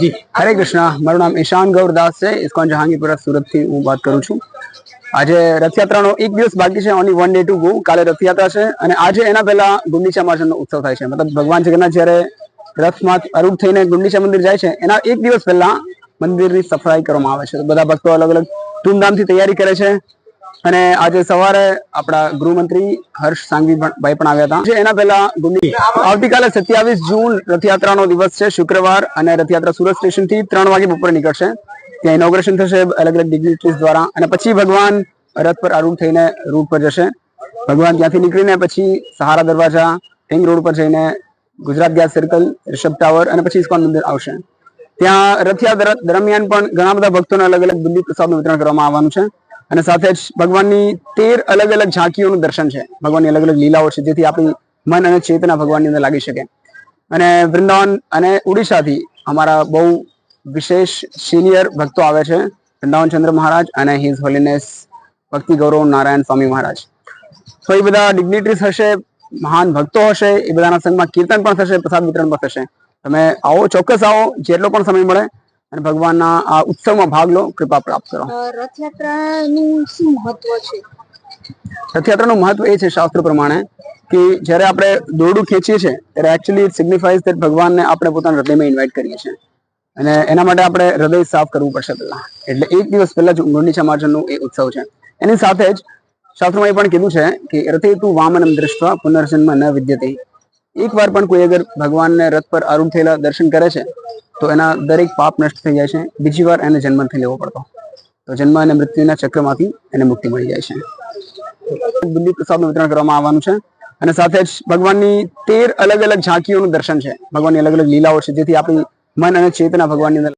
જી. હરે કૃષ્ણ. મારું નામ ઈશાન ગૌરદાસ છે. ઇસ્કોન જહાંગીરપુરા, સુરતથી હું વાત કરું છું. આજે રથયાત્રાનો એક દિવસ બાકી છે only one day to go કાલે રથયાત્રા છે અને આજે એના પહેલા ગુંડીચા માસનો ઉત્સવ થાય છે. મતલબ ભગવાન જગન્નાથ જ્યારે રથમાં અરૂઢ થઈને ગુંડીચા મંદિર જાય છે, એના એક દિવસ પહેલા મંદિરની સફાઈ કરવામાં આવે છે. બધા ભક્તો અલગ અલગ ધૂમધામથી તૈયારી કરે છે. અને આજે સવારે આપણા ગૃહમંત્રી હર્ષ સાંગવી ભાઈ પણ આવ્યા હતા. એના પહેલા આવતીકાલે સત્યાવીસ જૂન રથયાત્રાનો દિવસ છે, શુક્રવાર અને રથયાત્રા સુરત સ્ટેશનથી ત્રણ વાગે બપોરે નીકળશે. ત્યાં ઇનોગ્રેશન થશે અલગ અલગ ડિગ્નિટરીઝ દ્વારા અને પછી ભગવાન રથ પર આરૂઢ થઈને રૂટ પર જશે. ભગવાન ત્યાંથી નીકળીને પછી સહારા દરવાજા, રિંગ રોડ પર જઈને Gujarat gas circle, Rishabh tower અને પછી ઇસ્કોન મંદિર આવશે. ત્યાં રથયાત્રા દરમિયાન પણ ઘણા બધા ભક્તોને અલગ અલગ દિલ્હી પ્રસાદનું વિતરણ કરવામાં આવવાનું છે. અને સાથે જ ભગવાનની તેર અલગ અલગ ઝાંકીઓનું દર્શન છે. ભગવાનની અલગ અલગ લીલાઓ છે, જેથી આપણી મન અને ચેતના ભગવાનની અંદર લાગી શકે. અને વૃંદાવન અને ઉડીસાથી અમારા બહુ વિશેષ સિનિયર ભક્તો આવે છે, વૃંદાવન ચંદ્ર મહારાજ અને હિઝ હોલીનેસ ભક્તિ ગૌરવ નારાયણ સ્વામી મહારાજ. તો એ બધા ડિગ્નિટરીઝ હશે, મહાન ભક્તો હશે, એ બધાના સંગમાં કીર્તન પણ થશે, પ્રસાદ વિતરણ પણ થશે. તમે આવો, ચોક્કસ આવો, જેટલો પણ સમય મળે અને ભગવાનના આ ઉત્સવમાં ભાગ લો કૃપા પ્રાપ્ત કરો. રથયાત્રાનું શું મહત્વ છે? રથયાત્રાનું મહત્વ એ છે શાસ્ત્ર પ્રમાણે કે જ્યારે આપણે દોરડું ખેંચીએ છીએ ત્યારે એકચ્યુઅલી ઇટ સિગ્નિફાઈઝ દેટ ભગવાનને આપણે પોતાના હૃદયમાં ઇન્વાઇટ કરીએ છીએ. અને એના માટે આપણે હૃદય સાફ કરવું પડશે પહેલા. એટલે એક દિવસ પહેલા જ ગુંડીચા માર્જનનું એ ઉત્સવ છે. એની સાથે જ શાસ્ત્રમાં એ પણ કીધું છે કે રથે તું વામનમ દ્રષ્ટવા પુનર્જન્મ ન વિદ્યતે. એક વાર પણ કોઈ અગર ભગવાનને રથ પર આરૂઢ થયેલા દર્શન કરે છે, તો એના દરેક પાપ નષ્ટ થઈ જાય છે. બીજી વાર એને જન્મ નથી લેવો પડતો. તો જન્મ અને મૃત્યુના ચક્રમાંથી એને મુક્તિ મળી જાય છે. બુદ્ધિ પ્રસાદનું વિતરણ કરવામાં આવવાનું છે. અને સાથે જ ભગવાનની તેર અલગ અલગ ઝાંકીઓનું દર્શન છે. ભગવાનની અલગ અલગ લીલાઓ છે, જેથી આપણી મન અને ચેતના ભગવાનની અંદર